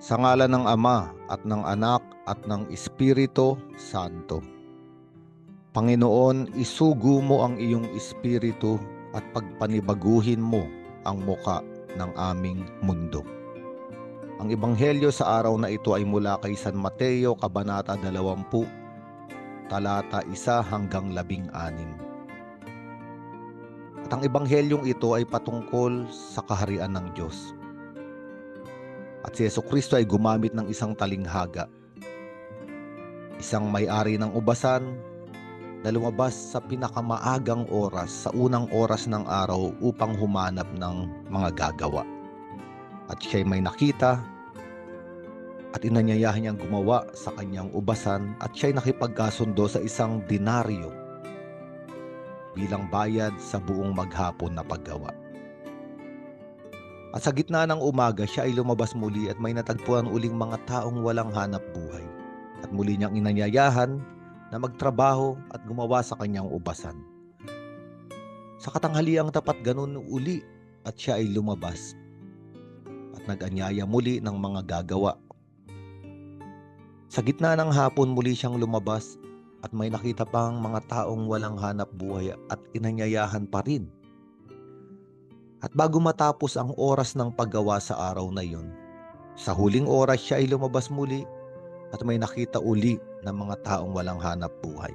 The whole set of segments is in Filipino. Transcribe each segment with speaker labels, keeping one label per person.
Speaker 1: Sa ngala ng Ama at ng Anak at ng Espiritu Santo. Panginoon, isugo mo ang iyong espiritu at pagpanibaguhin mo ang muka ng aming mundo. Ang ebanghelyo sa araw na ito ay mula kay San Mateo, Kabanata 20, talata 1 hanggang 16. At ang ebanghelyong ito ay patungkol sa kaharian ng Diyos. At si Yeso Kristo ay gumamit ng isang talinghaga. Isang may-ari ng ubasan na lumabas sa pinakamaagang oras, sa unang oras ng araw upang humanap ng mga gagawa. At siya'y may nakita at inanyayahan niyang gumawa sa kanyang ubasan at siya'y nakipagkasundo sa isang dinaryo bilang bayad sa buong maghapon na paggawa. At sa gitna ng umaga, siya ay lumabas muli at may natagpuan uling mga taong walang hanap buhay. At muli niyang inanyayahan na magtrabaho at gumawa sa kanyang ubasan. Sa katanghaliang tapat ganun uli at siya ay lumabas at nag-anyaya muli ng mga gagawa. Sa gitna ng hapon muli siyang lumabas at may nakita pang mga taong walang hanap buhay at inanyayahan pa rin. At bago matapos ang oras ng paggawa sa araw na iyon, sa huling oras siya ay lumabas muli at may nakita uli ng mga taong walang hanap buhay.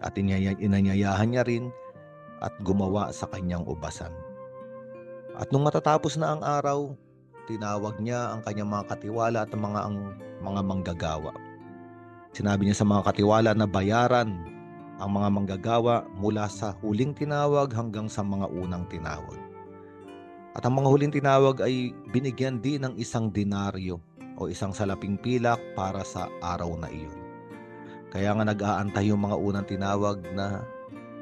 Speaker 1: At inanyayahan niya rin at gumawa sa kanyang ubasan. At nung matatapos na ang araw, tinawag niya ang kanyang mga katiwala at ang mga, ang mga manggagawa. Sinabi niya sa mga katiwala na bayaran ang mga manggagawa mula sa huling tinawag hanggang sa mga unang tinawag. At ang mga huling tinawag ay binigyan din ng isang dinaryo o isang salaping pilak para sa araw na iyon. Kaya nga nag-aantay yung mga unang tinawag na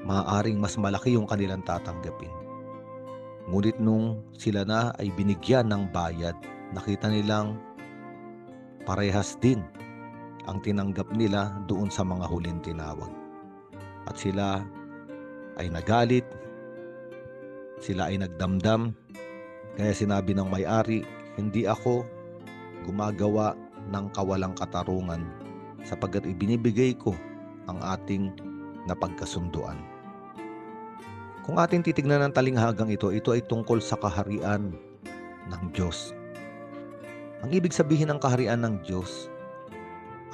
Speaker 1: maaaring mas malaki yung kanilang tatanggapin. Ngunit nung sila na ay binigyan ng bayad, nakita nilang parehas din ang tinanggap nila doon sa mga huling tinawag. At sila ay nagalit, sila ay nagdamdam, kaya sinabi ng may-ari, hindi ako gumagawa ng kawalang katarungan sapagkat ibinibigay ko ang ating napagkasunduan. Kung ating titignan ng talinghagang ito, ito ay tungkol sa kaharian ng Diyos. Ang ibig sabihin ng kaharian ng Diyos,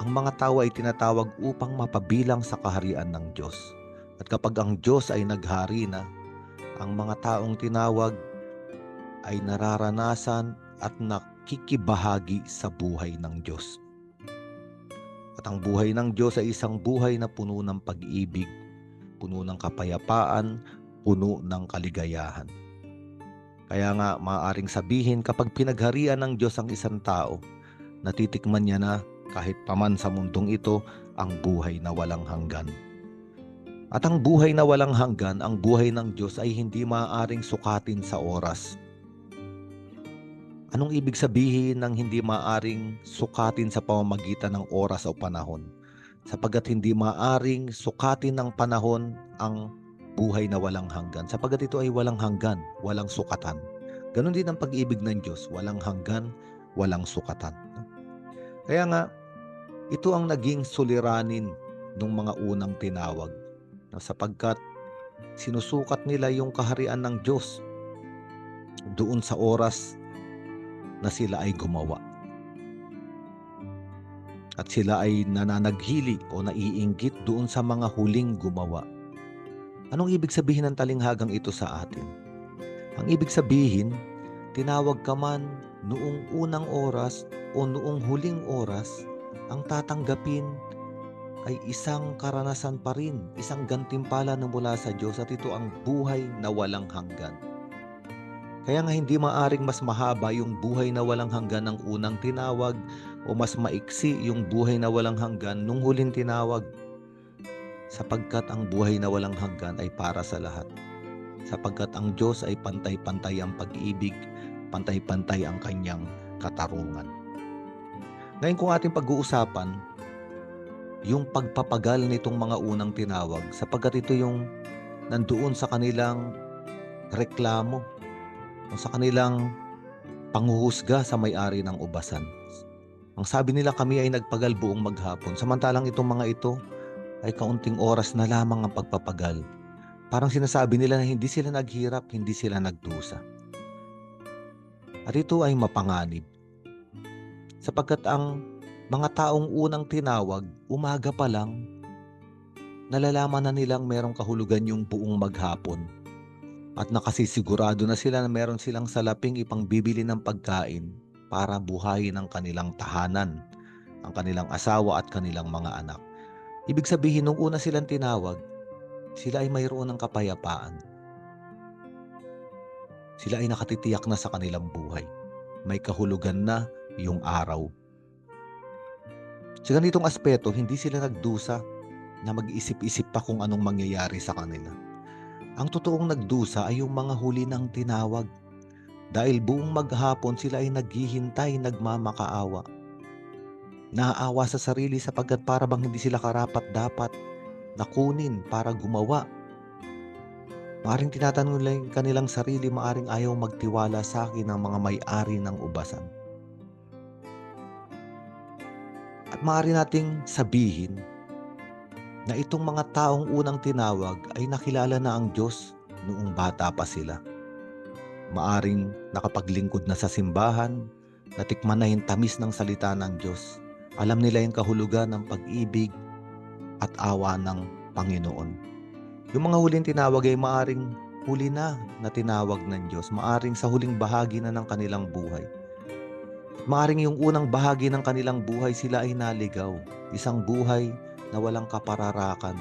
Speaker 1: ang mga tao ay tinatawag upang mapabilang sa kaharian ng Diyos. At kapag ang Diyos ay naghari na, ang mga taong tinawag ay nararanasan at nakikibahagi sa buhay ng Diyos. At ang buhay ng Diyos ay isang buhay na puno ng pag-ibig, puno ng kapayapaan, puno ng kaligayahan. Kaya nga maaaring sabihin kapag pinagharian ng Diyos ang isang tao, natitikman niya na kahit paman sa mundong ito ang buhay na walang hanggan. At ang buhay na walang hanggan, ang buhay ng Diyos ay hindi maaaring sukatin sa oras. Anong ibig sabihin ng hindi maaring sukatin sa pamamagitan ng oras o panahon? Sapagat hindi maaring sukatin ng panahon ang buhay na walang hanggan. Sapagat ito ay walang hanggan, walang sukatan. Ganon din ang pag-ibig ng Diyos, walang hanggan, walang sukatan. Kaya nga, ito ang naging suliranin ng mga unang tinawag na sapagkat sinusukat nila yung kaharian ng Diyos doon sa oras na sila ay gumawa. At sila ay nananaghili o naiinggit doon sa mga huling gumawa. Anong ibig sabihin ng talinghagang ito sa atin? Ang ibig sabihin, tinawag ka man noong unang oras o noong huling oras, ang tatanggapin ay isang karanasan pa rin, isang gantimpala na mula sa Diyos at ito ang buhay na walang hanggan. Kaya nga hindi maaring mas mahaba yung buhay na walang hanggan ng unang tinawag o mas maiksi yung buhay na walang hanggan nung huling tinawag. Sapagkat ang buhay na walang hanggan ay para sa lahat. Sapagkat ang Diyos ay pantay-pantay ang pag-ibig, pantay-pantay ang kanyang katarungan. Ngayon kung ating pag-uusapan, yung pagpapagal nitong mga unang tinawag sapagkat ito yung nandoon sa kanilang reklamo o sa kanilang panghuhusga sa may-ari ng ubasan. Ang sabi nila kami ay nagpagal buong maghapon. Samantalang itong mga ito ay kaunting oras na lamang ang pagpapagal. Parang sinasabi nila na hindi sila naghirap, hindi sila nagdusa. At ito ay mapanganib. Sapagkat ang mga taong unang tinawag, umaga pa lang, nalalaman na nilang merong kahulugan yung buong maghapon. At nakasisigurado na sila na meron silang salaping ipangbibili ng pagkain para buhayin ang kanilang tahanan, ang kanilang asawa at kanilang mga anak. Ibig sabihin, nung una silang tinawag, sila ay mayroon ng kapayapaan. Sila ay nakatitiyak na sa kanilang buhay. May kahulugan na yung araw. Sa ganitong aspeto, hindi sila nagdusa na mag-isip-isip pa kung anong mangyayari sa kanila. Ang totoong nagdusa ay yung mga huli ng tinawag. Dahil buong maghapon sila ay naghihintay, nagmamakaawa. Naaawa sa sarili sapagkat para bang hindi sila karapat dapat nakunin para gumawa. Maaring tinatanong nila yung kanilang sarili, maaring ayaw magtiwala sa akin ng mga may-ari ng ubasan. At maaari nating sabihin na itong mga taong unang tinawag ay nakilala na ang Diyos noong bata pa sila. Maaring nakapaglingkod na sa simbahan, natikman na yung tamis ng salita ng Diyos. Alam nila yung kahulugan ng pag-ibig at awa ng Panginoon. Yung mga huling tinawag ay maaring huli na na tinawag ng Diyos. Maaring sa huling bahagi na ng kanilang buhay. Maaring yung unang bahagi ng kanilang buhay sila ay naligaw. Isang buhay na walang kapararakan.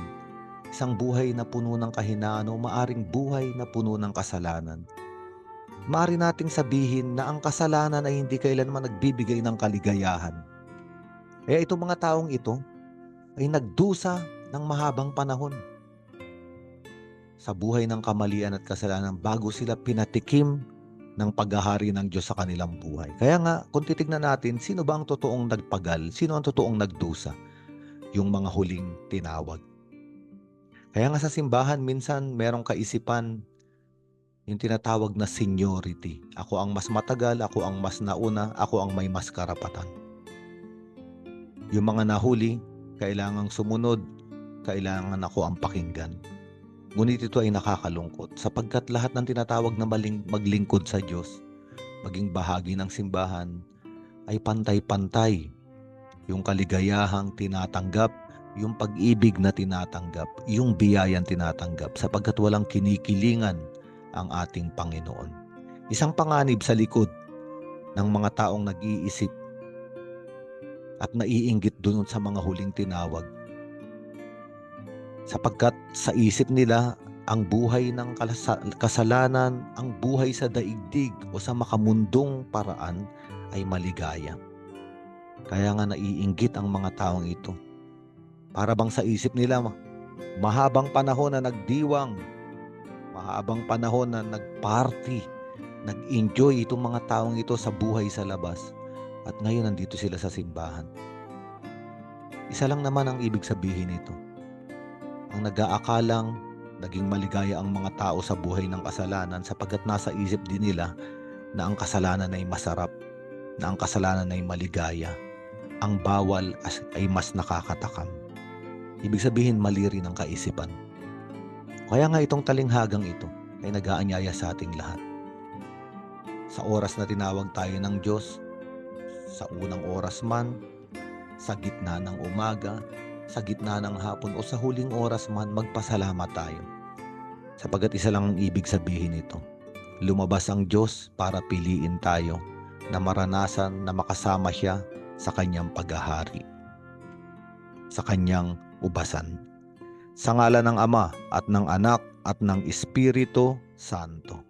Speaker 1: Isang buhay na puno ng kahinaan o maaring buhay na puno ng kasalanan. Maari nating sabihin na ang kasalanan ay hindi kailanman nagbibigay ng kaligayahan. Kaya itong mga taong ito ay nagdusa ng mahabang panahon sa buhay ng kamalian at kasalanan bago sila pinatikim ng paghahari ng Diyos sa kanilang buhay. Kaya nga, kung titignan natin, sino ba ang totoong nagpagal? Sino ang totoong nagdusa? Yung mga huling tinawag. Kaya nga sa simbahan, minsan merong kaisipan yung tinatawag na seniority. Ako ang mas matagal, ako ang mas nauna, ako ang may mas karapatan. Yung mga nahuli, kailangang sumunod, kailangan ako ang pakinggan. Ngunit ito ay nakakalungkot sapagkat lahat ng tinatawag na maling maglingkod sa Diyos, maging bahagi ng simbahan, ay pantay-pantay. Yung kaligayahang tinatanggap, yung pag-ibig na tinatanggap, yung biyayang tinatanggap sapagkat walang kinikilingan ang ating Panginoon. Isang panganib sa likod ng mga taong nag-iisip at naiinggit dun sa mga huling tinawag sapagkat sa isip nila ang buhay ng kasalanan, ang buhay sa daigdig o sa makamundong paraan ay maligaya. Kaya nga naiinggit ang mga taong ito. Para bang sa isip nila, mahabang panahon na nagdiwang, mahabang panahon na nagparty, nag-enjoy itong mga taong ito sa buhay sa labas. At ngayon nandito sila sa simbahan. Isa lang naman ang ibig sabihin nito ang nag-aakalang naging maligaya ang mga tao sa buhay ng kasalanan sapagkat nasa isip din nila na ang kasalanan ay masarap, na ang kasalanan ay maligaya. Ang bawal ay mas nakakatakam. Ibig sabihin mali rin ang kaisipan. Kaya nga itong talinghagang ito ay nag-aanyaya sa ating lahat. Sa oras na tinawag tayo ng Diyos, sa unang oras man, sa gitna ng umaga, sa gitna ng hapon o sa huling oras man, magpasalamat tayo. Sapagat isa lang ang ibig sabihin nito. Lumabas ang Diyos para piliin tayo na maranasan na makasama siya sa kanyang paghahari. Sa kanyang ubasan. Sa ngala ng Ama at ng Anak at ng Espiritu Santo.